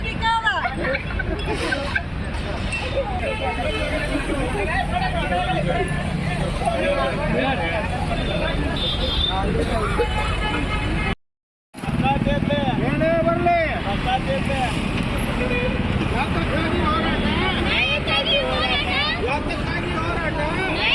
ಧಿಕ್ಕಾರ ಏನೇ ಬರಲಿ ನ್ಯಾಯಕ್ಕಾಗಿ ಹೋರಾಟ ನ್ಯಾಯಕ್ಕಾಗಿ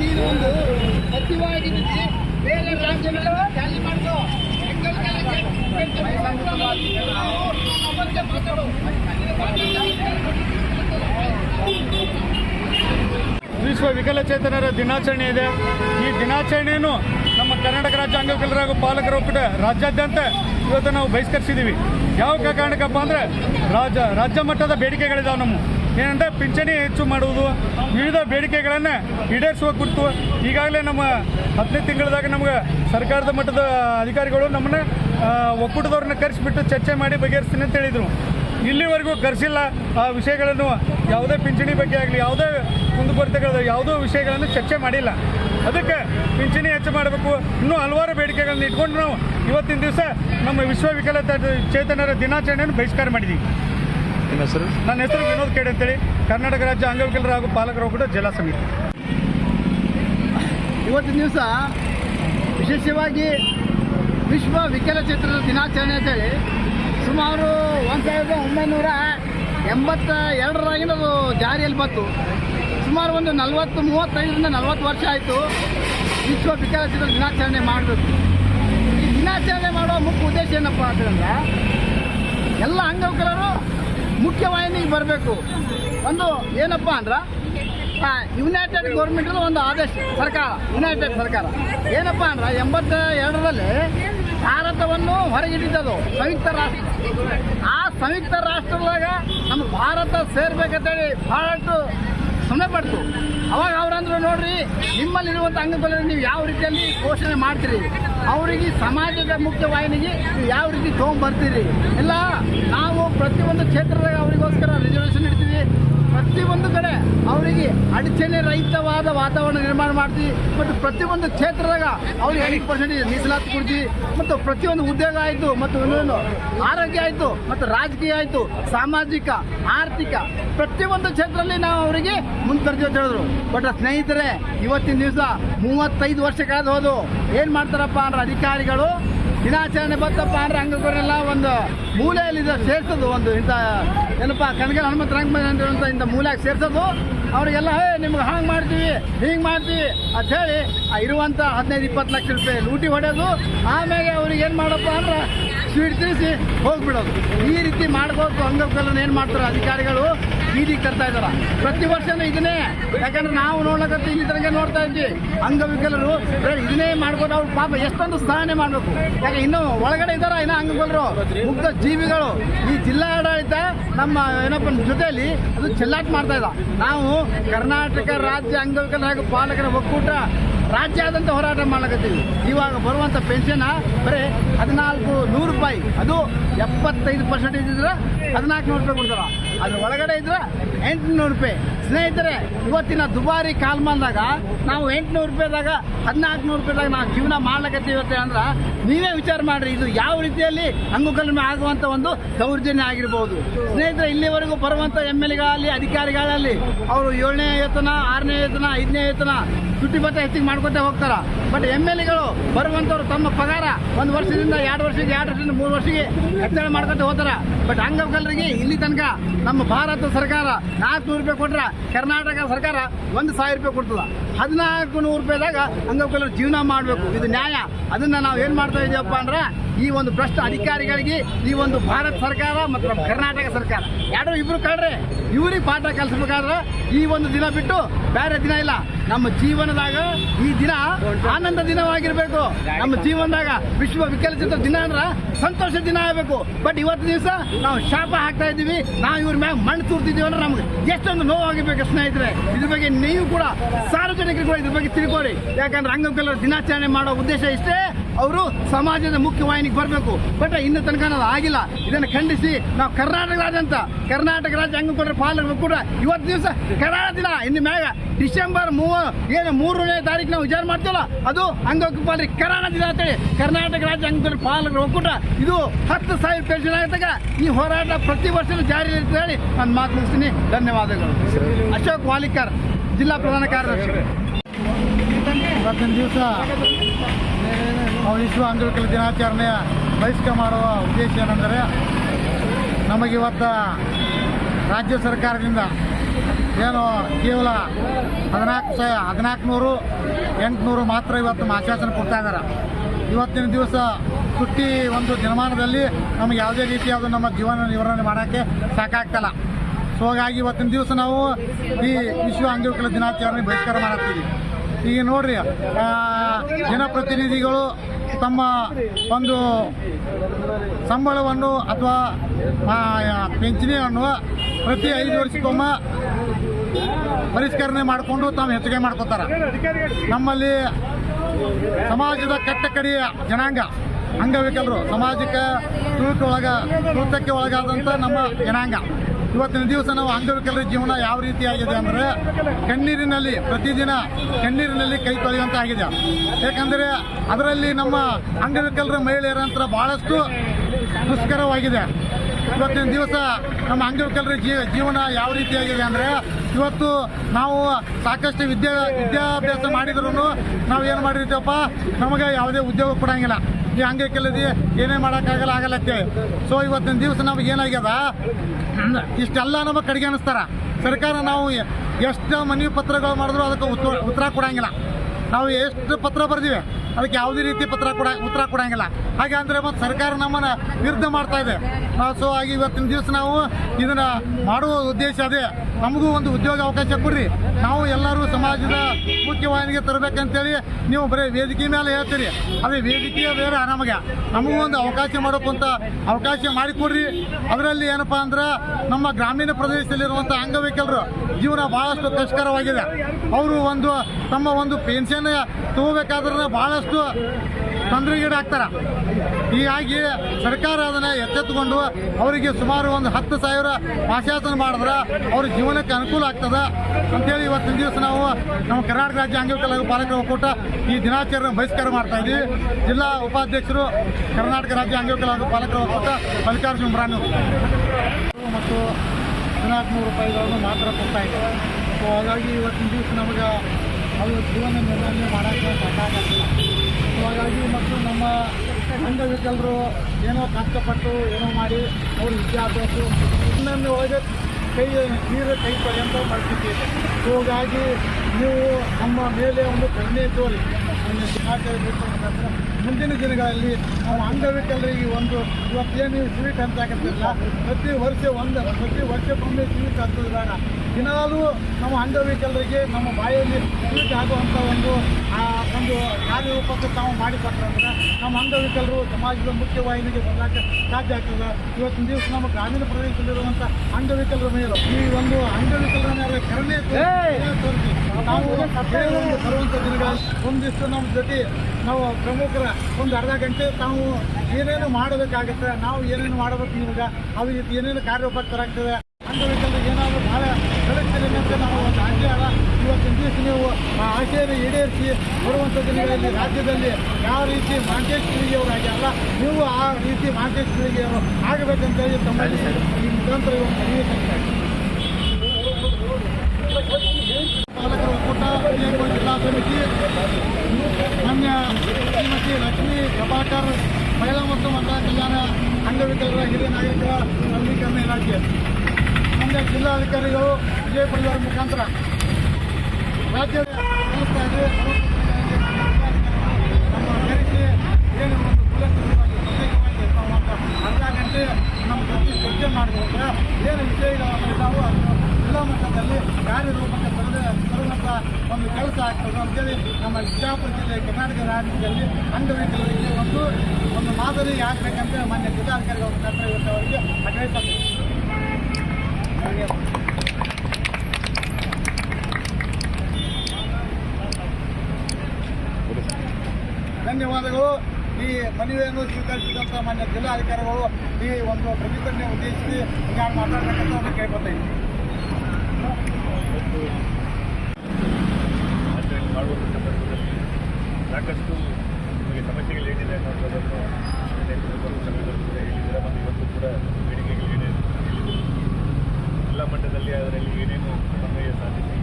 ನೀನು ಒಂದು ಬೇರೆ ವಿಶ್ವ ವಿಕಲಚೇತನರ ದಿನಾಚರಣೆ ಇದೆ. ಈ ದಿನಾಚರಣೆಯನ್ನು ನಮ್ಮ ಕರ್ನಾಟಕ ರಾಜ್ಯ ಅಂಗವಿಕಲರ ಹಾಗೂ ಪಾಲಕರ ಒಕ್ಕೂಟ ರಾಜ್ಯಾದ್ಯಂತ ಇವತ್ತು ನಾವು ಬಹಿಷ್ಕರಿಸಿದ್ದೀವಿ. ಯಾವ ಕಾರಣಕ್ಕಪ್ಪ ಅಂದರೆ ರಾಜ್ಯ ರಾಜ್ಯ ಮಟ್ಟದ ಬೇಡಿಕೆಗಳಿದಾವೆ ನಮ್ಮ ಏನಂದರೆ ಪಿಂಚಣಿ ಹೆಚ್ಚು ಮಾಡುವುದು, ವಿವಿಧ ಬೇಡಿಕೆಗಳನ್ನು ಈಡೇರಿಸುವ ಕುರಿತು ಈಗಾಗಲೇ ನಮ್ಮ ಹತ್ತನೇ ತಿಂಗಳದಾಗ ನಮ್ಗೆ ಸರ್ಕಾರದ ಮಟ್ಟದ ಅಧಿಕಾರಿಗಳು ನಮ್ಮನ್ನ ಒಕ್ಕೂಟದವ್ರನ್ನ ಕರೆಸಿಬಿಟ್ಟು ಚರ್ಚೆ ಮಾಡಿ ಬಗೆಹರಿಸ್ತೀನಿ ಅಂತ ಹೇಳಿದರು. ಇಲ್ಲಿವರೆಗೂ ಕರೆಸಿಲ್ಲ. ಆ ವಿಷಯಗಳನ್ನು ಯಾವುದೇ ಪಿಂಚಣಿ ಬಗ್ಗೆ ಆಗಲಿ, ಯಾವುದೇ ಕುಂದುಕೊರತೆಗಳ ಯಾವುದೋ ವಿಷಯಗಳನ್ನು ಚರ್ಚೆ ಮಾಡಿಲ್ಲ. ಅದಕ್ಕೆ ಪಿಂಚಣಿ ಹೆಚ್ಚು ಮಾಡಬೇಕು. ಇನ್ನೂ ಹಲವಾರು ಬೇಡಿಕೆಗಳನ್ನು ಇಟ್ಕೊಂಡು ನಾವು ಇವತ್ತಿನ ದಿವಸ ನಮ್ಮ ವಿಶ್ವ ವಿಕಲತ ಚೇತನರ ದಿನಾಚರಣೆಯನ್ನು ಬಹಿಷ್ಕಾರ ಮಾಡಿದ್ದೀವಿ. ನನ್ನ ಹೆಸರು ವಿನೋದ್ ಖೇಡ್ ಅಂತೇಳಿ. ಕರ್ನಾಟಕ ರಾಜ್ಯ ಅಂಗವಿಕಲರ ಹಾಗೂ ಪಾಲಕರ ಒಕ್ಕೂಟ ಜಿಲ್ಲಾ ಸಮಿತಿ. ಇವತ್ತಿನ ದಿವಸ ವಿಶೇಷವಾಗಿ ವಿಶ್ವ ವಿಕಲಚೇತನ ದಿನಾಚರಣೆ ಅಂತೇಳಿ ಸುಮಾರು ಒಂದು ಸಾವಿರದ ಒಂಬೈನೂರ ಎಂಬತ್ತ ಎರಡರಾಗಿಂದ ಅದು ಜಾರಿಯಲ್ಲಿ ಬಂತು. ಸುಮಾರು ಒಂದು ನಲವತ್ತು ಮೂವತ್ತೈದರಿಂದ ನಲವತ್ತು ವರ್ಷ ಆಯಿತು ವಿಶ್ವ ವಿಕಲಚೇತನ ದಿನಾಚರಣೆ ಮಾಡಬೇಕು. ಈ ದಿನಾಚರಣೆ ಮಾಡೋ ಮುಖ್ಯ ಉದ್ದೇಶ ಏನಪ್ಪ ಅಂತಂದ್ರೆ ಎಲ್ಲ ಅಂಗವಿಕಲರು ಮುಖ್ಯವಾಹಿನಿಗೆ ಬರಬೇಕು. ಒಂದು ಏನಪ್ಪ ಅಂದ್ರೆ ಯುನೈಟೆಡ್ ಗೌರ್ಮೆಂಟ್ ಒಂದು ಆದೇಶ, ಸರ್ಕಾರ ಯುನೈಟೆಡ್ ಸರ್ಕಾರ. ಏನಪ್ಪ ಅಂದ್ರೆ ಎಂಬತ್ತ ಎರಡರಲ್ಲಿ ಭಾರತವನ್ನು ಹೊರಗಿಟ್ಟಿದ್ದದು ಸಂಯುಕ್ತ ರಾಷ್ಟ್ರ. ಆ ಸಂಯುಕ್ತ ರಾಷ್ಟ್ರದಾಗ ನಮ್ಮ ಭಾರತ ಸೇರ್ಬೇಕಂತೇಳಿ ಬಹಳಷ್ಟು ಸಮಯ ಪಡ್ತು. ಅವಾಗ ಅವ್ರಂದ್ರು ನೋಡ್ರಿ ನಿಮ್ಮಲ್ಲಿರುವಂಥ ಅಂಗಬಲ ನೀವು ಯಾವ ರೀತಿಯಲ್ಲಿ ಘೋಷಣೆ ಮಾಡ್ತೀರಿ? ಅವರಿಗೆ ಸಮಾಜದ ಮುಖ್ಯವಾಹಿನಿಗೆ ವಾಹಿನಿಗೆ ಯಾವ ರೀತಿ ತೊಗೊಂಡ್ಬರ್ತೀರಿ ಇಲ್ಲ, ನಾವು ಪ್ರತಿಯೊಂದು ಕ್ಷೇತ್ರದಾಗ ಅವರಿಗೋಸ್ಕರ ರಿಸರ್ವೇಷನ್ ಇಡ್ತೀವಿ. ಪ್ರತಿಯೊಂದು ಕಡೆ ಅವರಿಗೆ ಅಡಚಣೆ ರಹಿತವಾದ ವಾತಾವರಣ ನಿರ್ಮಾಣ ಮಾಡ್ತೀವಿ. ಮತ್ತು ಪ್ರತಿಯೊಂದು ಕ್ಷೇತ್ರದಾಗ ಅವ್ರಿಗೆ ಐದು ಪರ್ಸೆಂಟ್ ಮೀಸಲಾತಿ ಕೊಡ್ತೀವಿ. ಮತ್ತು ಪ್ರತಿಯೊಂದು ಉದ್ಯೋಗ ಆಯಿತು ಮತ್ತು ಇನ್ನೊಂದು ಆರೋಗ್ಯ ಆಯಿತು ಮತ್ತು ರಾಜಕೀಯ ಆಯಿತು, ಸಾಮಾಜಿಕ, ಆರ್ಥಿಕ, ಪ್ರತಿಯೊಂದು ಕ್ಷೇತ್ರದಲ್ಲಿ ನಾವು ಅವರಿಗೆ ಮುಂದುವರ್ತೀವಿ ಅಂತ ಹೇಳಿದ್ರು. ಬಟ್ ಸ್ನೇಹಿತರೆ, ಇವತ್ತಿನ ದಿವಸ ಮೂವತ್ತೈದು ವರ್ಷ ಕಳೆದು ಹೋದು. ಏನು ಮಾಡ್ತಾರಪ್ಪ ಅಂದ್ರೆ ಅಧಿಕಾರಿಗಳು, ದಿನಾಚರಣೆ ಬತ್ತಪ್ಪ ಅಂದ್ರೆ ಅಂಗಕರೆಲ್ಲ ಒಂದು ಮೂಲೆಯಲ್ಲಿ ಸೇರ್ಸೋದು ಒಂದು ಇಂಥ, ಏನಪ್ಪ ಕನಗ ಹನುಮಂತ ರಂಗ ಅಂತ ಇಂಥ ಮೂಲೆಯಾಗಿ ಸೇರ್ಸೋದು. ಅವ್ರಿಗೆಲ್ಲ, ಹೇ, ನಿಮ್ಗೆ ಹಾಂಗೆ ಮಾಡ್ತೀವಿ, ಹಿಂಗೆ ಮಾಡ್ತೀವಿ ಅಂತ ಹೇಳಿ ಇರುವಂಥ ಹದಿನೈದು, ಇಪ್ಪತ್ತು ಲಕ್ಷ ರೂಪಾಯಿ ಲೂಟಿ ಹೊಡೆಯೋದು ಆಮೇಲೆ ಅವ್ರಿಗೆ ಏನು ಮಾಡಪ್ಪ ಅಂದ್ರೆ ಸ್ವೀಟ್ ತಿನ್ನಿಸಿ ಹೋಗ್ಬಿಡೋದು. ಈ ರೀತಿ ಮಾಡ್ಬೋದು ಅಂಗವಿಕಲನ ಏನು ಮಾಡ್ತಾರೆ ಅಧಿಕಾರಿಗಳು? ಬೀದಿಗೆ ತರ್ತಾ ಇದಾರ ಪ್ರತಿ ವರ್ಷನೂ ಇದನ್ನೇ. ಯಾಕಂದ್ರೆ ನಾವು ನೋಡ್ಲಕತ್ತಿ ಇಲ್ಲಿ ತನಕ ನೋಡ್ತಾ ಇದ್ವಿ. ಅಂಗವಿಕಲರು ಇದನ್ನೇ ಮಾಡ್ಬೋದು ಅವ್ರು ಪಾಪ ಎಷ್ಟೊಂದು ಸಹನೆ ಮಾಡಬೇಕು. ಯಾಕೆ ಇನ್ನು ಒಳಗಡೆ ಇದ್ದಾರ ಇನ್ನೂ ಅಂಗವಿಕಲರು? ಮುಗ್ಧ ಜೀವಿಗಳು. ಈ ಜಿಲ್ಲಾಡಳಿತ ನಮ್ಮ ಏನಪ್ಪ ಜೊತೆಯಲ್ಲಿ ಅದು ಚೆಲ್ಲಾಟ ಮಾಡ್ತಾ ಇದ್ದ ನಾವು ಕರ್ನಾಟಕ ರಾಜ್ಯ ಅಂಗವಿಕಲರ ಹಾಗೂ ಪಾಲಕರ ಒಕ್ಕೂಟ ರಾಜ್ಯಾದ್ಯಂತ ಹೋರಾಟ ಮಾಡ್ಲಕತ್ತೀವಿ ಇವಾಗ ಬರುವಂಥ ಪೆನ್ಷನ್ ಬರೀ ಹದಿನಾಲ್ಕು ನೂರು ರೂಪಾಯಿ. ಅದು ಎಪ್ಪತ್ತೈದು ಪರ್ಸೆಂಟೇಜ್ ಇದ್ರೆ ಹದಿನಾಲ್ಕು ನೂರು ರೂಪಾಯಿ ಕೊಡ್ತಾರ. ಅದ್ರ ಒಳಗಡೆ ಇದ್ರೆ ಎಂಟುನೂರು ರೂಪಾಯಿ. ಸ್ನೇಹಿತರೆ, ಇವತ್ತಿನ ದುಬಾರಿ ಕಾಲ್ಮಾನ್ದಾಗ ನಾವು ಎಂಟುನೂರು ರೂಪಾಯಿದಾಗ, ಹದಿನಾಲ್ಕು ನೂರು ರೂಪಾಯಿದಾಗ ನಾವು ಜೀವನ ಮಾಡ್ಲಕತ್ತೀವಿ ಅಂದ್ರೆ ನೀವೇ ವಿಚಾರ ಮಾಡ್ರಿ, ಇದು ಯಾವ ರೀತಿಯಲ್ಲಿ ಅಂಗುಕಲ್ಮೆ ಆಗುವಂತ ಒಂದು ದೌರ್ಜನ್ಯ ಆಗಿರ್ಬೋದು. ಸ್ನೇಹಿತರೆ, ಇಲ್ಲಿವರೆಗೂ ಬರುವಂಥ ಎಂ ಎಲ್ ಎಗಳಲ್ಲಿ, ಅಧಿಕಾರಿಗಳಲ್ಲಿ ಅವರು ಏಳನೇ ವೇತನ, ಆರನೇ ವೇತನ, ಐದನೇ ವೇತನ ಚುಟ್ಟಿ ಪತ್ರ ಹೆಚ್ಚಿಗೆ ಮಾಡ್ಕೊತ ಹೋಗ್ತಾರ. ಬಟ್ ಎಂ ಎಲ್ ಎಗಳು ತಮ್ಮ ಪಗಾರ ಒಂದು ವರ್ಷದಿಂದ ಎರಡು ವರ್ಷಕ್ಕೆ, ಎರಡು ವರ್ಷದಿಂದ ಮೂರು ವರ್ಷಕ್ಕೆ ಹೆಚ್ಚಳ ಮಾಡ್ಕೊತ ಹೋಗ್ತಾರ. ಬಟ್ ಅಂಗವಿಕಲರಿಗೆ ಇಲ್ಲಿ ತನಕ ನಮ್ಮ ಭಾರತ ಸರ್ಕಾರ ನಾಲ್ಕುನೂರು ರೂಪಾಯಿ ಕೊಟ್ರ ಕರ್ನಾಟಕ ಸರ್ಕಾರ ಒಂದು ಸಾವಿರ ರೂಪಾಯಿ ಕೊಡ್ತದ. ಹದಿನಾಲ್ಕು ನೂರು ರೂಪಾಯಿದಾಗ ಅಂಗವಿಕಲರು ಜೀವನ ಮಾಡಬೇಕು. ಇದು ನ್ಯಾಯ. ಅದನ್ನ ನಾವು ಏನು ಮಾಡ್ತಾ ಇದೆಯಪ್ಪ ಅಂದ್ರೆ ಈ ಒಂದು ಭ್ರಷ್ಟ ಅಧಿಕಾರಿಗಳಿಗೆ ಈ ಒಂದು ಭಾರತ ಸರ್ಕಾರ ಮತ್ತು ನಮ್ಮ ಕರ್ನಾಟಕ ಸರ್ಕಾರ. ಯಾರೋ ಇಬ್ರು ಕಳ್ರೆ ಇವ್ರಿಗೆ ಪಾಠ ಕಲಿಸ್ಬೇಕಾದ್ರೆ ಈ ಒಂದು ದಿನ ಬಿಟ್ಟು ಬೇರೆ ದಿನ ಇಲ್ಲ. ನಮ್ಮ ಜೀವನದಾಗ ಈ ದಿನ ಆನಂದ ದಿನವಾಗಿರ್ಬೇಕು. ನಮ್ಮ ಜೀವನದಾಗ ವಿಶ್ವ ವಿಕಲಚಿತ್ರ ದಿನ ಅಂದ್ರ ಸಂತೋಷ ದಿನ ಆಗಬೇಕು. ಬಟ್ ಇವತ್ತು ದಿವಸ ನಾವು ಶಾಪ ಹಾಕ್ತಾ ಇದ್ದೀವಿ. ನಾವು ಇವ್ರ ಮ್ಯಾಗ ಮಣ್ಣು ತೂರ್ತಿದ್ದೀವಿ ಅಂದ್ರೆ ನಮ್ಗೆ ಎಷ್ಟೊಂದು ನೋವಾಗಿರ್ಬೇಕು ಸ್ನೇಹಿತರೆ. ಇದ್ರ ಬಗ್ಗೆ ನೀವು ಕೂಡ ಸಾರ್ವಜನಿಕರು ಕೂಡ ಇದ್ರ ಬಗ್ಗೆ ತಿಳ್ಕೊಳ್ಳಿ ಯಾಕಂದ್ರೆ ಅಂಗವಿಕಲರ ದಿನಾಚರಣೆ ಮಾಡೋ ಉದ್ದೇಶ ಇಷ್ಟೇ. ಅವರು ಸಮಾಜದ ಮುಖ್ಯವಾಹಿನಿಗೆ ಬರಬೇಕು. ಬಟ್ ಇನ್ನು ತನಕ ನಾವು ಆಗಿಲ್ಲ. ಇದನ್ನು ಖಂಡಿಸಿ ನಾವು ಕರ್ನಾಟಕ ರಾಜ್ಯಂತ ಕರ್ನಾಟಕ ರಾಜ್ಯ ಅಂಗವಿಕಲರ ಪಾಲಕರು ಕೂಡ ಇವತ್ತು ದಿವಸ ಕರಾಳ ದಿನ. ಇನ್ನು ಮ್ಯಾಗ ಡಿಸೆಂಬರ್ ಏನು ಮೂರನೇ ತಾರೀಕು ನಾವು ವಿಚಾರ ಮಾಡ್ತೀವಲ್ಲ, ಅದು ಅಂಗವಿಕಲರಿಗೆ ಕರಾಳ ದಿನ ಅಂತೇಳಿ ಕರ್ನಾಟಕ ರಾಜ್ಯ ಅಂಗವಿಕಲರ ಪಾಲಕರು ಒಕ್ಕೂಟ. ಇದು ಹತ್ತು ಸಾವಿರ ಪೆನ್ಷನ್ ಆಗತ್ತಾಗ ಈ ಹೋರಾಟ ಪ್ರತಿ ವರ್ಷನೂ ಜಾರಿ ಇರ್ತದೆ ಹೇಳಿ ನಾನು ಮಾತು ಮುಗಿಸ್ತೀನಿ. ಧನ್ಯವಾದಗಳು. ಅಶೋಕ್ ವಾಲಿಕರ್, ಜಿಲ್ಲಾ ಪ್ರಧಾನ ಕಾರ್ಯದರ್ಶಿ. ದಿವಸ ನಾವು ವಿಶ್ವ ಅಂಗವಿಕಲ ದಿನಾಚರಣೆಯ ಬಹಿಷ್ಕ ಮಾಡುವ ಉದ್ದೇಶ ಏನೆಂದರೆ, ನಮಗಿವತ್ತು ರಾಜ್ಯ ಸರ್ಕಾರದಿಂದ ಏನು, ಕೇವಲ ಹದಿನಾಲ್ಕು ಸ ಹದಿನಾಲ್ಕು ನೂರು ಎಂಟುನೂರು ಮಾತ್ರ ಇವತ್ತು ಆಶ್ವಾಸನೆ ಕೊಡ್ತಾ ಇದ್ದಾರೆ. ಇವತ್ತಿನ ದಿವಸ ಸುಟ್ಟಿ ಒಂದು ದಿನಮಾನದಲ್ಲಿ ನಮಗೆ ಯಾವುದೇ ರೀತಿಯಾದ ನಮ್ಮ ಜೀವನ ನಿವಾರಣೆ ಮಾಡೋಕ್ಕೆ ಸಾಕಾಗ್ತಲ್ಲ. ಸೊ ಹಾಗಾಗಿ ಇವತ್ತಿನ ದಿವಸ ನಾವು ಈ ವಿಶ್ವ ಅಂಗವಿಕಲ ದಿನಾಚರಣೆ ಬಹಿಷ್ಕಾರ ಮಾಡತ್ತೀವಿ ಈಗ ನೋಡ್ರಿ ಜನಪ್ರತಿನಿಧಿಗಳು ತಮ್ಮ ಒಂದು ಸಂಬಳವನ್ನು ಅಥವಾ ಪಿಂಚಣಿಯನ್ನು ಪ್ರತಿ ಐದು ವರ್ಷಕ್ಕೊಮ್ಮೆ ಪರಿಷ್ಕರಣೆ ಮಾಡಿಕೊಂಡು ತಾವು ಹೆಚ್ಚಿಗೆ ಮಾಡ್ಕೋತಾರೆ. ನಮ್ಮಲ್ಲಿ ಸಮಾಜದ ಕಟ್ಟ ಕಡೆಯ ಜನಾಂಗ, ಅಂಗವಿಕಲರು, ಸಮಾಜಕ್ಕೆ ತುಳಿತೊಳಗ ತುಳಿತಕ್ಕೆ ಒಳಗಾದಂಥ ನಮ್ಮ ಜನಾಂಗ. ಇವತ್ತಿನ ದಿವಸ ನಾವು ಅಂಗವಿಕಲರ ಜೀವನ ಯಾವ ರೀತಿಯಾಗಿದೆ ಅಂದರೆ ಕಣ್ಣೀರಿನಲ್ಲಿ, ಪ್ರತಿದಿನ ಕಣ್ಣೀರಿನಲ್ಲಿ ಕೈ ತೊಳೆಯುವಂತ ಆಗಿದೆ. ಯಾಕಂದರೆ ಅದರಲ್ಲಿ ನಮ್ಮ ಅಂಗವಿಕಲರ ಮಹಿಳೆಯರಂತರ ಬಹಳಷ್ಟು ದುಷ್ಕರವಾಗಿದೆ. ಇವತ್ತಿನ ದಿವಸ ನಮ್ಮ ಅಂಗವಿಕಲರ ಜೀವನ ಯಾವ ರೀತಿಯಾಗಿದೆ ಅಂದರೆ ಇವತ್ತು ನಾವು ಸಾಕಷ್ಟು ವಿದ್ಯಾ, ವಿದ್ಯಾಭ್ಯಾಸ ಮಾಡಿದ್ರು ನಾವು ಏನು ಮಾಡಿರ್ತೀವಪ್ಪ? ನಮಗೆ ಯಾವುದೇ ಉದ್ಯೋಗ ಕೊಡಂಗಿಲ್ಲ. ಈ ಕೆಲದಿ ಏನೇ ಮಾಡೋಕ್ಕಾಗಲ್ಲ, ಆಗಲ್ಲ ಅಂತೇಳಿ ಸೊ ಇವತ್ತಿನ ದಿವಸ ನಮಗೆ ಏನಾಗ್ಯದ? ಇಷ್ಟೆಲ್ಲ ನಮಗೆ ಕಡೆಗೆ ಅನಿಸ್ತಾರ ಸರ್ಕಾರ ನಾವು ಎಷ್ಟು ಮನವಿ ಪತ್ರಗಳು ಮಾಡಿದ್ರು ಅದಕ್ಕೆ ಉತ್ತರ ಕೊಡಂಗಿಲ್ಲ. ನಾವು ಎಷ್ಟು ಪತ್ರ ಬರೆದಿವೆ? ಅದಕ್ಕೆ ಯಾವುದೇ ರೀತಿ ಪತ್ರ ಕೊಡ, ಉತ್ತರ ಕೊಡಂಗಿಲ್ಲ. ಹಾಗೆ ಅಂದರೆ ಮತ್ತು ಸರ್ಕಾರ ನಮ್ಮನ್ನು ವಿರುದ್ಧ ಮಾಡ್ತಾ ಇದೆ. ಸೊ ಹಾಗೆ ಇವತ್ತಿನ ದಿವಸ ನಾವು ಇದನ್ನು ಮಾಡುವ ಉದ್ದೇಶ ಅದೇ. ನಮಗೂ ಒಂದು ಉದ್ಯೋಗ ಅವಕಾಶ ಕೊಡ್ರಿ. ನಾವು ಎಲ್ಲರೂ ಸಮಾಜದ ಮುಖ್ಯವಾಹಿನಿಗೆ ತರಬೇಕಂತೇಳಿ ನೀವು ಬರೀ ವೇದಿಕೆ ಮೇಲೆ ಹೇಳ್ತೀರಿ. ಅದೇ ವೇದಿಕೆಯ ಬೇರೆ ನಮಗೆ. ನಮಗೂ ಒಂದು ಅವಕಾಶ ಮಾಡೋಕ್ಕಂತ ಅವಕಾಶ ಮಾಡಿಕೊಡ್ರಿ. ಅದರಲ್ಲಿ ಏನಪ್ಪ ಅಂದ್ರೆ ನಮ್ಮ ಗ್ರಾಮೀಣ ಪ್ರದೇಶದಲ್ಲಿರುವಂಥ ಅಂಗವಿಕಲರು ಜೀವನ ಬಹಳಷ್ಟು ಕಷ್ಟಕರವಾಗಿದೆ. ಅವರು ಒಂದು ತಮ್ಮ ಒಂದು ಪೆನ್ಷನ್ ತಗೋಬೇಕಾದ್ರೆ ಬಹಳಷ್ಟು ತೊಂದರೆಗೀಡಾಗ್ತಾರೆ. ಹೀಗಾಗಿ ಸರ್ಕಾರ ಅದನ್ನು ಎಚ್ಚೆತ್ತುಕೊಂಡು ಅವರಿಗೆ ಸುಮಾರು ಒಂದು ಹತ್ತು ಸಾವಿರ ಆಶ್ವಾಸನೆ ಮಾಡಿದ್ರೆ ಅವ್ರ ಜೀವನಕ್ಕೆ ಅನುಕೂಲ ಆಗ್ತದೆ ಅಂತೇಳಿ ಇವತ್ತಿನ ದಿವಸ ನಾವು ನಮ್ಮ ಕರ್ನಾಟಕ ರಾಜ್ಯ ಅಂಗವಿಕಲ ಪಾಲಕರ ಒಕ್ಕೂಟ ಈ ದಿನಾಚರಣೆ ಬಹಿಷ್ಕಾರ ಮಾಡ್ತಾ ಇದ್ದೀವಿ. ಜಿಲ್ಲಾ ಉಪಾಧ್ಯಕ್ಷರು ಕರ್ನಾಟಕ ರಾಜ್ಯ ಅಂಗವಿಕಲ ಪಾಲಕರ ಒಕ್ಕೂಟ ಮಲ್ಲಿಕಾರ್ಜುನ ಬ್ರಾನು ಮತ್ತು ಹದಿನಾಲ್ಕುನೂರು ರೂಪಾಯಿಗಳನ್ನು ಮಾತ್ರ ಕೊಡ್ತಾ ಇದ್ದಾರೆ. ಸೊ ಹಾಗಾಗಿ ಇವತ್ತಿನ ದಿವಸ ನಮಗೆ ಅದು ಜೀವನ ನಿರ್ವಹಣೆ ಮಾಡೋಕ್ಕೆ ಸಾಕಾಗಲ್ಲ. ಹಾಗಾಗಿ ಮತ್ತು ನಮ್ಮ ಅಂಗವಿಕಲರು ಏನೋ ಕಷ್ಟಪಟ್ಟು ಏನೋ ಮಾಡಿ ಅವ್ರ ವಿದ್ಯಾಭ್ಯಾಸ ಇನ್ನೊಂದು ಒಳಗೆ ಕೈ, ನೀರು ಕೈ ಪಡೆಯುವಂಥ ಇದೆ. ಹೀಗಾಗಿ ನೀವು ನಮ್ಮ ಮೇಲೆ ಒಂದು ಕಣ್ಣೆ ತೋರಿ. ಅಂತಂದ್ರೆ ಮುಂದಿನ ದಿನಗಳಲ್ಲಿ ನಾವು ಅಂಗವಿಕಲರಿಗೆ ಒಂದು ಇವತ್ತೇನು ಸ್ವೀಟ್ ಅಂತ ಆಗುತ್ತಿಲ್ಲ ಪ್ರತಿ ವರ್ಷ ಒಂದು ಪ್ರತಿ ವರ್ಷಕ್ಕೊಮ್ಮೆ ಸ್ವೀಟ್ ಹತ್ತದಾಗ ದಿನಾಲೂ ನಮ್ಮ ಅಂಗವಿಕಲರಿಗೆ ನಮ್ಮ ಬಾಯಲ್ಲಿ ಸ್ವೀಟ್ ಆಗುವಂಥ ಒಂದು ಆ ಒಂದು ಕಾರ್ಯರೂಪಕ್ಕೆ ತಾವು ಮಾಡಿಕೊಟ್ರಂದ್ರೆ ನಮ್ಮ ಅಂಗವಿಕಲರು ಸಮಾಜದ ಮುಖ್ಯವಾಹಿನಿಗೆ ಬರಲಿಕ್ಕೆ ಸಾಧ್ಯ ಆಗ್ತದೆ. ಇವತ್ತಿನ ದಿವಸ ನಮ್ಮ ಗ್ರಾಮೀಣ ಪ್ರದೇಶದಲ್ಲಿರುವಂಥ ಅಂಗವಿಕಲರ ಮೇಲೆ ಈ ಒಂದು ಅಂಗವಿಕಲರ ಮೇಲೆ ಕರುಣೆ ತೋರಿ- ತೋರಿಸಿ ನಾವು ಬರುವಂಥ ದಿನಗಳಲ್ಲಿ ಒಂದಿಷ್ಟು ನಮ್ಮ ಜೊತೆ ನಾವು ಪ್ರಮುಖರ ಒಂದು ಅರ್ಧ ಗಂಟೆ ತಾವು ಏನೇನು ಮಾಡಬೇಕಾಗುತ್ತೆ, ನಾವು ಏನೇನು ಮಾಡಬೇಕು ನಿಮ್ಗೆ ಅವು ಏನೇನು ಕಾರ್ಯೋಪಕ್ತರಾಗ್ತದೆ ತರಾಗ್ತದೆ ಅಂಗವಿಕಲರಿಗೆ ಏನಾದರೂ ಭಾಳ ಬೆಳಕಿನಂತೆ ನಾವು ಒಂದು ಅಲ್ಲ ಇವತ್ತಿನ ದಿವಸ ನೀವು, ಆ ಆಶೆಯನ್ನು ಈಡೇರಿಸಿ ಬರುವಂಥ ದಿನಗಳಲ್ಲಿ ರಾಜ್ಯದಲ್ಲಿ ಯಾವ ರೀತಿ ಮಾರ್ಕೆಟ್ ಪೀಳಿಗೆಯವರಾಗಿ ಅಲ್ಲ, ನೀವು ಆ ರೀತಿ ಮಾರ್ಕೆಟ್ ಪೀಳಿಗೆಯವರು ಆಗಬೇಕಂತೇಳಿ ತಮ್ಮಲ್ಲಿ ಈ ಮುಖಾಂತರ. ಪಾಲಕರ ಒಕ್ಕೂಟ, ಜಿಲ್ಲಾ ಸಮಿತಿ ಲಕ್ಷ್ಮೀ ಪ್ರಭಾಕರ್ ಮಹಿಳಾ ಮತ್ತು ಮಕ್ಕಳ ಕಲ್ಯಾಣ ಅಂಗವಿಕಲರ ಹಿರಿಯ ನಾಗರಿಕರ ಸಬಲೀಕರಣ ಇಲಾಖೆ ಮುಂದೆ ಜಿಲ್ಲಾಧಿಕಾರಿಗಳು ವಿಜಯಪುರದವರ ಮುಖಾಂತರ ರಾಜ್ಯ ನಮ್ಮ ಏನು ಚರ್ಚೆ ಮಾಡಿದ್ರೆ ಏನು ವಿಷಯಗಳನ್ನು ಜಿಲ್ಲಾ ಮಟ್ಟದಲ್ಲಿ ಕಾರ್ಯರೂಪಕ್ಕೆ ತರದೆ ಒಂದು ಕೆಲಸ ಆಗ್ತದೆ. ಅಂತೇಳಿ ನಮ್ಮ ಬಿಜಾಪುರ ಜಿಲ್ಲೆ, ಕರ್ನಾಟಕ ರಾಜ್ಯದಲ್ಲಿ ಅಂಗವಿಕಲರಿಗೆ ಒಂದು ಒಂದು ಮಾದರಿ ಆಗಬೇಕಂತ ಮಾನ್ಯ ಜಿಲ್ಲಾಧಿಕಾರಿಗಳ ಇವತ್ತು ಅವರಿಗೆ ಆಗ್ರಹಿಸ್ತಾರೆ ಧನ್ಯವಾದಗಳು. ಈ ಮನವಿಯನ್ನು ಸ್ವೀಕರಿಸಿದಂಥ ಮಾನ್ಯ ಜಿಲ್ಲಾಧಿಕಾರಿಗಳು ಈ ಒಂದು ಪ್ರತಿಭಟನೆ ಉದ್ದೇಶಿಸಿ ಈಗ ಮಾತಾಡಬೇಕಂತ ಕೇಳ್ಕೊತಾ ಇದ್ದೀನಿ. ಆಚರಣೆ ಮಾಡುವ ಸಂದರ್ಭದಲ್ಲಿ ಸಾಕಷ್ಟು ನಿಮಗೆ ಸಮಸ್ಯೆಗಳು ಏನಿದೆ ಅನ್ನೋದನ್ನು ಸಮಯದಲ್ಲಿ ಕೂಡ ಹೇಳಿದ್ದೀರ ಮತ್ತು ಇವತ್ತು ಕೂಡ ಬೇಡಿಕೆಗಳು ಏನೇನು ಹೇಳಿದ್ರು. ಎಲ್ಲ ಮಟ್ಟದಲ್ಲಿ ಅದರಲ್ಲಿ ಏನೇನು ಸಮಯ ಸಾಧಿಸಿ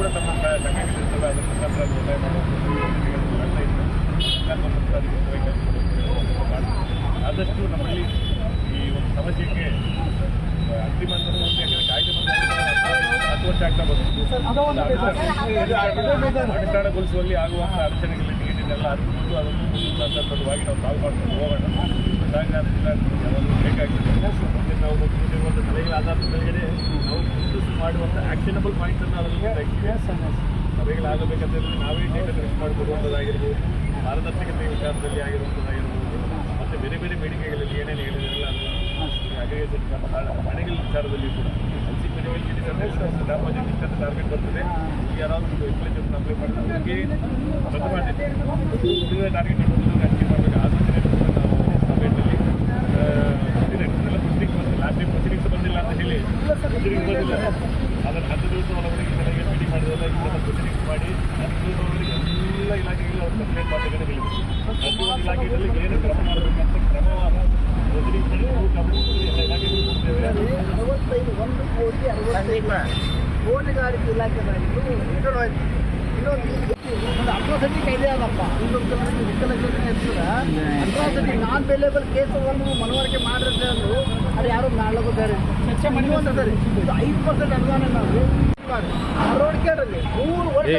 ಕೂಡ ತಮ್ಮ ಸ- ಸಂಘಗಳಿರ್ತವೆ ಅದರ ಮುಖಾಂತರ ಒತ್ತಾಯ ಮಾಡ್ತೀವಿ. ಆದಷ್ಟು ನಮ್ಮಲ್ಲಿ ಈ ಒಂದು ಸಮಸ್ಯೆಗೆ ಅಂತಿಮ ಅಂತ ಒಂದು ಯಾಕಂದ್ರೆ ಕಾಯ್ದೆ ಹತ್ತು ವರ್ಷ ಆಗ್ತಾ ಬಂತು ಅನುಷ್ಠಾನಗೊಳಿಸುವಲ್ಲಿ ಆಗುವಂಥ ಅಡಚಣೆಗಳು ಏನಿದೆಲ್ಲ ಅರಿತುಕೊಂಡು ಅದನ್ನು ಮುಂದಿನವಾಗಿ ನಾವು ಸಾಲ್ವ್ ಮಾಡ್ಕೊಂಡು ಹೋಗೋಣ ನಾನು ಜಿಲ್ಲಾಧಿಕಾರಿ ಯಾವಾಗಲೂ ಬೇಕಾಗಿದೆ ನಾವು ಕೊಟ್ಟಿರುವಂಥ ಸಲಹೆಗಳ ಆಧಾರದ ಮೇಲೆ ನಾವು ಗುರುತಿಸಿ ಮಾಡುವಂಥ ಆ್ಯಕ್ಷನಬಲ್ ಪಾಯಿಂಟನ್ನು ಅದರಲ್ಲಿ ಸಭೆಗಳಾಗಬೇಕಂತಂದ್ರೆ ನಾವೇ ಡೇಟಾ ಕಲೆಕ್ಟ್ ಮಾಡಿಕೊಡುವಂಥದ್ದಾಗಿರ್ಬೋದು ಪಾರದರ್ಶಕತೆ ವಿಚಾರದಲ್ಲಿ ಆಗಿರುವಂಥದ್ದಾಗಿರ್ಬೋದು ಮತ್ತು ಬೇರೆ ಬೇರೆ ಬೇಡಿಕೆಗಳಲ್ಲಿ ಏನೇನು ಹೇಳಿದಿರಲ್ಲ ಅಗ್ರಿಗೇಷನ್ ಮನೆಗಳ ವಿಚಾರದಲ್ಲಿ ಕೂಡ ಗ್ರಾಮ ಇಷ್ಟಂತ ಟಾರ್ಗೆಟ್ ಬರ್ತದೆ ಯಾರಾದರೂ ಅಪ್ಲೈ ಮಾಡಿದ್ರೆ ಅವ್ರಿಗೆ ಟಾರ್ಗೆಟ್ ಅಚೀವ್ ಮಾಡಬೇಕು ಆಲೋಚನೆ ನಾವು ಸಭೆಯಲ್ಲಿ ಎಲ್ಲ ಪ್ರೊಸೀಡಿಂಗ್ ಬಂದಿಲ್ಲ ಲಾಸ್ಟ್ ಟೈಮ್ ಪ್ರೊಸೀಡಿಂಗ್ಸ್ ಬಂದಿಲ್ಲ ಅಂತ ಹೇಳಿ ಪ್ರೊಸೀಡಿಂಗ್ ಬಂದಿಲ್ಲ ಅದನ್ನು ಹತ್ತು ದಿವಸ ಒಳಗಡೆ ಮೀಟಿಂಗ್ ಇದೆಲ್ಲ ಮಾಡಿ ಹತ್ತು ದಿವಸ ಒಳಗಡೆ ಎಲ್ಲ ಇಲಾಖೆಗಳು ಅವರು ಕಂಪ್ಲೇಂಟ್ ಮಾಡಬೇಕಂತ ಹೇಳಿದ್ರು. ಪ್ರತಿಯೊಂದು ಇಲಾಖೆಗಳಲ್ಲಿ ಏನು ಕ್ರಮ ಮಾಡಬೇಕಂತ ಕ್ರಮವಾದ ಮಾಡಿ ಎಲ್ಲ ಇಲಾಖೆಗಳು ಅರವತ್ತೈದು ಒಂದು ಕೋಟಿ ಅರವತ್ತೈದು ತೋಟಗಾರಿಕೆ ಇಲಾಖೆದಾಗಿದ್ದು ಇನ್ನೊಂದು ಒಂದು ಅಟ್ರಾಸಿಟಿ ಕೈದೇ ಅದಪ್ಪ ಇನ್ನೊಂದು ವಿಕಲಚೇತನ ಹೆಸರು ಅಟ್ರಾಸಿಟಿ ನಾನ್ ಬೇಲೇಬಲ್ ಕೇಸ್ ಮನವರಿಕೆ ಮಾಡಿದ್ರೆ ಅಂದ್ರು ಅದು ಯಾರು ನಾಳಗೂ ಬೇರೆ ಇನ್ನೊಂದು ಅದ ರೀ ಇದು ಐದು ಪರ್ಸೆಂಟ್ ಅನುದಾನ ನಾವು. ರೋಡ್ ಕೇಳ್ರಿ ಮೂರು ವರ್ಷ.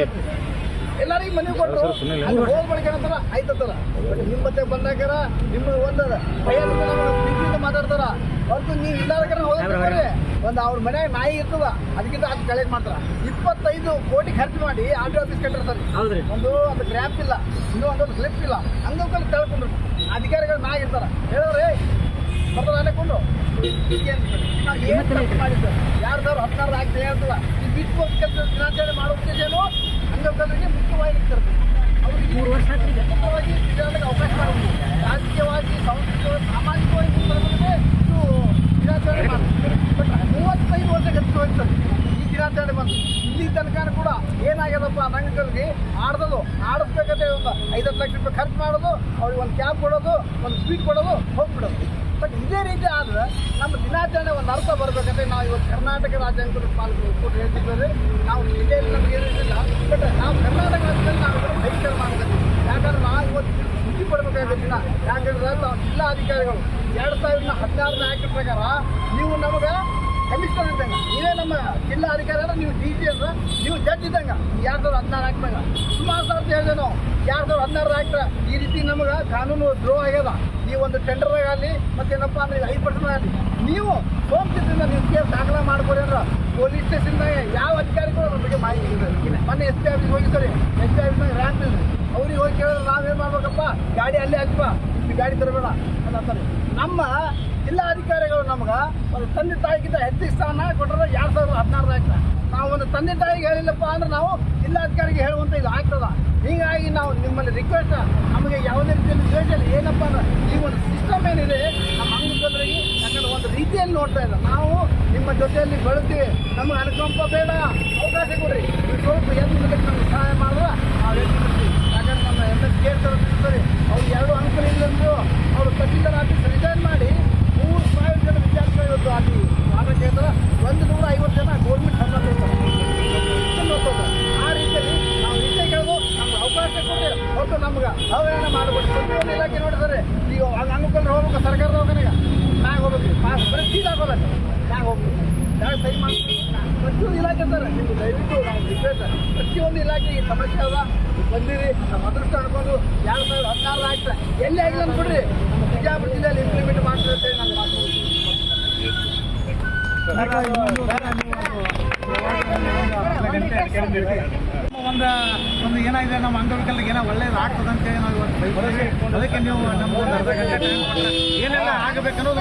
ಎಲ್ಲರಿಗೂ ಮನೆ ಕೊಟ್ಟು ಅಲ್ಲಿ ಹೋಗಿ ಮಾಡ್ಕೊಂತಾರ ಆಯ್ತದ ಬಟ್ ನಿಮ್ಮ ಮತ್ತೆ ಬಂದಾಗಾರ ನಿಮ್ಮ ಒಂದದ ಪ್ರೀತಿಯಿಂದ ಮಾತಾಡ್ತಾರ. ಹೊರತು ನೀವು ಇಲ್ಲಾರ ಹೋಗ್ತಾರೆ ಒಂದು ಅವ್ರ ಮನ್ಯಾಗ ನಾಯಿ ಇರ್ತದ ಅದಕ್ಕಿಂತ ಅದು ಕಲೆಕ್ಟ್ ಮಾಡ್ತಾರ. ಇಪ್ಪತ್ತೈದು ಕೋಟಿ ಖರ್ಚು ಮಾಡಿ ಆರ್ ಆಫೀಸ್ ಕಟ್ಟಿರ್ತಾರೆ. ಹೌದ್ರಿ. ಒಂದು ಅದು ಗ್ರ್ಯಾಪ್ ಇಲ್ಲ ಇನ್ನೂ ಒಂದೊಂದು ಸ್ಲಿಪ್ ಇಲ್ಲ. ಹಂಗಂಕಲ್ಲಿ ತಳ್ಕೊಂಡ್ರು. ಅಧಿಕಾರಿಗಳು ಮ್ಯಾಗ ಇರ್ತಾರ. ಹೇಳಿದ್ರೆ ಬರ್ತಾರ ಅಲ್ಲೇ ಕೊಂಡು. ನಾವು ಏನು ತಪ್ಪು ಮಾಡಿದ್ದು? ಯಾರು ಸಾವಿರ ಹದಿನಾರು ಆಗ್ತದೆ ಹೇಳ್ತದ ಈ ಬಿಟ್ಟು ಕೆಲಸ ದಿನಾಚರಣೆ ಮಾಡೋ ಉದ್ದೇಶನು ಅಂಗವಿಕಲರಿಗೆ ಮುಖ್ಯವಾಗಿ ಇರ್ತಾರೆ. ಅವರಿಗೆ. ಮುಖ್ಯವಾಗಿ ಅವಕಾಶ ಮಾಡಬೇಕು ರಾಜಕೀಯವಾಗಿ ಸಾಂಸ್ಕೃತಿಕವಾಗಿ ಸಾಮಾಜಿಕವಾಗಿ ಮುಂದುವರೆದ್ರೆ ಇದು ದಿನಾಚರಣೆ ಮಾಡ್ತಾರೆ. ಬಟ್ ಮೂವತ್ತೈದು ವರ್ಷ ಖರ್ಚು ಹೋಗ್ತದೆ ಈ ದಿನಾಚರಣೆ ಬಂದು ಇಲ್ಲಿ ತನಕ ಕೂಡ ಏನಾಗ್ಯದಪ್ಪ ಅಂಗವಿಕಲರಿಗೆ ಆಡ್ದದು ಆಡಿಸ್ಬೇಕಂತ ಒಂದು ಐದತ್ತು ಲಕ್ಷ ರೂಪಾಯಿ ಖರ್ಚು ಮಾಡೋದು ಅವ್ರಿಗೆ ಒಂದು ಕ್ಯಾಬ್ ಕೊಡೋದು ಒಂದು ಸ್ವೀಟ್ ಕೊಡೋದು ಹೋಗ್ಬಿಡೋದು. ಬಟ್ ಇದೇ ರೀತಿ ಆದ್ರೆ ನಮ್ಮ ದಿನಾಚರಣೆ ಒಂದು ಅರ್ಥ ಬರ್ಬೇಕಂದ್ರೆ ನಾವು ಇವತ್ತು ಕರ್ನಾಟಕ ರಾಜ್ಯಾಂಗ ಪಾಲ್ಗೆ ಕೂಡ ಹೇಳ್ತಿದ್ದೇವೆ. ನಾವು ಇದೇ ನಮ್ಗೆ ಏನಿಲ್ಲ ಬಟ್ ನಾವು ಕರ್ನಾಟಕ ರಾಜ್ಯದಲ್ಲಿ ನಾವು ಬೈಕರ್ ಮಾಡಬೇಕು ಯಾಕಂದ್ರೆ ನಾವು ಇವತ್ತು ಖುಷಿ ದಿನ ಯಾಕಂದ್ರೆ ನಾವು ಜಿಲ್ಲಾಧಿಕಾರಿಗಳು ಎರಡು ಸಾವಿರದ ಹದಿನಾರನೇ ಆಕ್ಟ್ ಪ್ರಕಾರ ನೀವು ನಮಗೆ ಕಮಿಷನರ್ ಇದ್ದಂಗೆ ನೀವೇ ನಮ್ಮ ಜಿಲ್ಲಾಧಿಕಾರಿ ಅಂದ್ರೆ ನೀವು ಡಿ ಸಿ ಅಂದ್ರೆ ನೀವು ಜಡ್ಜ್ ಇದ್ದಂಗೆ. ಎರಡು ಸಾವಿರದ ಹದಿನಾರು ಆಕ್ಟ್ನಾಗ ಸುಮಾರು ಸಾವಿರ ಹೇಳಿದೆ ನಾವು. ಎರಡು ಸಾವಿರದ ಹದಿನಾರು ಹಾಕ್ರ ಈ ರೀತಿ ನಮಗೆ ಕಾನೂನು ದ್ರೋಹ ಆಗ್ಯದ. ಈ ಒಂದು ಟೆಂಡರ್ದಾಗ ಆಗಲಿ ಮತ್ತೇನಪ್ಪ ಅಂದ್ರೆ ಈಗ ಐದು ಪರ್ಸೆಂಟ್ ಆಗಲಿ, ನೀವು ಸೋಂಕಿತರಿಂದ ನೀವು ಕೇಸ್ ದಾಖಲ ಮಾಡ್ಕೊಡಿ ಅಂದ್ರೆ ಪೊಲೀಸ್ ಸ್ಟೇಷನ್ದಾಗ ಯಾವ ಅಧಿಕಾರಿಗಳು ಅದ್ರ ಬಗ್ಗೆ ಮಾಹಿತಿ ಇಲ್ಲ ಮೊನ್ನೆ ಎಸ್ ಪಿ ಆಫೀಸ್ ಹೋಗಿ ಸರಿ ಎಸ್ ಪಿ ಆಫೀಸ್ನಾಗ ರ್ಯಾಂಕ್ ಇಲ್ಲ ಅವ್ರಿಗೆ ಹೋಗಿ ಕೇಳಿದ್ರೆ ನಾವೇನು ಮಾಡ್ಬೇಕಪ್ಪ? ಗಾಡಿ ಅಲ್ಲೇ ಇಲ್ಲಿ ಗಾಡಿ ತರಬೇಡ. ಅಂತ ಅಂತಾರೆ ನಮ್ಮ ಜಿಲ್ಲಾಧಿಕಾರಿಗಳು ನಮ್ಗೆ ಒಂದು ತಂದೆ ತಾಯಿಗಿಂತ ಹೆಚ್ಚಿನ ಸ್ಥಾನ ಕೊಟ್ಟರೆ ಎರಡು ಸಾವಿರದ ಹದಿನಾರದಾಗ ನಾವು ಒಂದು ತಂದೆ ತಾಯಿಗೆ ಹೇಳಿಲ್ಲಪ್ಪ ಅಂದ್ರೆ ನಾವು ಜಿಲ್ಲಾಧಿಕಾರಿಗೆ ಹೇಳುವಂತ ಇದು ಆಗ್ತದ. ಹೀಗಾಗಿ ನಾವು ನಿಮ್ಮಲ್ಲಿ ರಿಕ್ವೆಸ್ಟ್ ನಮಗೆ ಯಾವುದೇ ರೀತಿಯಲ್ಲಿ ಯೋಜನೆ ಏನಪ್ಪ ಅಂದ್ರೆ ಈ ಒಂದು ಸಿಸ್ಟಮ್ ಏನಿದೆ, ನಮ್ಮ ಅಂಗವಿಕಲರಿಗೆ ಯಾಕಂದ್ರೆ ಒಂದು ರೀತಿಯಲ್ಲಿ ನೋಡ್ತಾ ಇಲ್ಲ. ನಾವು ನಿಮ್ಮ ಜೊತೆಯಲ್ಲಿ ಬೆಳಿತೀವಿ ನಮಗೆ ಅನುಕಂಪ ಬೇಡ. ಅವಕಾಶ ಕೊಡ್ರಿ. ಸ್ವಲ್ಪ ಎದ್ದು ನಮಗೆ ಸಹಾಯ ಮಾಡಿದ್ರೆ ನಾವು ಎದ್ದು. ಯಾಕಂದ್ರೆ ನಮ್ಮ ಎಂ ಎಸ್ ಇರ್ತಾರೆ. ಅವ್ರು ಎರಡು ಅನುಕೂಲ ಇಲ್ಲಂದ್ರು ಅವರು ತಹಸೀಲ್ದಾರ್ ಆಫೀಸ್ ಮಾಡಿ ಇವತ್ತು ಅಲ್ಲಿ ಕಾಂಗ್ರೆಸ್ ಕ್ಷೇತ್ರ, ಒಂದು ನೂರ ಐವತ್ತು ಜನ ಗೌರ್ಮೆಂಟ್ ಹನ್ನೊಂದು ಆ ರೀತಿಯಲ್ಲಿ ನಾವು ಇಷ್ಟೇ ಕೇಳೋದು ನಮ್ಗೆ ಅವಕಾಶ ಕೊಡಿ ಹೊರತು ನಮ್ಗೆ ಅವಹೇಳನ ಮಾಡಬೇಕು ಪ್ರತಿಯೊಂದು ಇಲಾಖೆ ನೋಡಿದರೆ, ಈಗ ಅನ್ಕೊಂಡ್ರೆ ಹೋಗ್ಬೇಕು ಸರ್ಕಾರ ದವಾಖಾನೆಗೆ ನಾ ಹೋಗ್ಬೇಕು. ಬರೀ ಸೀದಾ ಹಾಕೋಬೇಕು ಮ್ಯಾಗ ಹೋಗ್ಬೇಕು. ಮ್ಯಾಗ ಸೈ ಮಾಡ್ಬೇಕು ಪ್ರತಿಯೊಂದು ಇಲಾಖೆ ಸರ್ ನಿಮ್ಗೆ ದಯವಿಟ್ಟು ನಾವು ರಿಕ್ವೆಸ್ಟ್ ಪ್ರತಿಯೊಂದು ಈ ಸಮಸ್ಯೆ ಅದ. ಬಂದಿರಿ, ನಮ್ಮ ಅದೃಷ್ಟ ಅನ್ಕೊಂಡು ಎರಡು ಸಾವಿರದ ಹದಿನಾರು ಆಗ್ತಾ ಎಲ್ಲಿ ಆಗಿಲ್ಲ ಅಂದ್ಬಿಡ್ರಿ. ಬಿಜಾಪುರ ಜಿಲ್ಲೆಯಲ್ಲಿ ಇಂಪ್ಲಿಮೆಂಟ್ ಮಾಡ್ತೀವಿ ಅಂತ ಹೇಳಿ ನಾನು ಮಾತು ಒಂದು ಒಂದು ಏನಾಗಿದೆ? ನಮ್ಮ ಅಂಗವಿಕಲ್ಗೆ ಏನೋ ಒಳ್ಳೇದು ಆಗ್ತದೆ ಅಂತ ಹೇಳಿ ನಾವು ಇವತ್ತು. ಅದಕ್ಕೆ ನೀವು ನಮ್ಗೆ ಒಂದು ಅರ್ಧ ಗಂಟೆ ಟೈಮ್ ಕೊಟ್ಟರೆ ಏನೆಲ್ಲ ಆಗಬೇಕನ್ನೋದು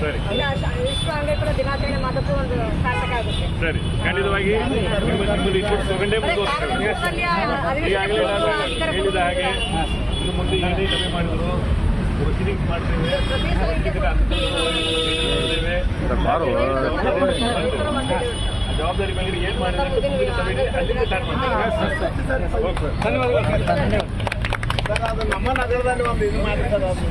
ಸರಿ. ವಿಶ್ವ ದಿನಾಚರಣೆ ಮಾಡೋದು ಒಂದು ಸಾರ್ಥಕ ಆಗುತ್ತೆ. ಸರಿ. ಖಂಡಿತವಾಗಿ ಈಗಾಗಲೇ ನಾನು ಹೇಳಿದ ಹಾಗೆ ಇನ್ನು ಮುಂದೆ ಏನೇ ಸಭೆ ಮಾಡಿದ್ರು ಜವಾಬ್ದಾರಿ ಮೇಲೆ ಏನ್ ಮಾಡಿದ್ರೆ ಅಲ್ಲಿಂದ ಸರ್ ಅದು ನಮ್ಮ ನಗರದಲ್ಲಿ ಒಂದು ಇದು ಅದು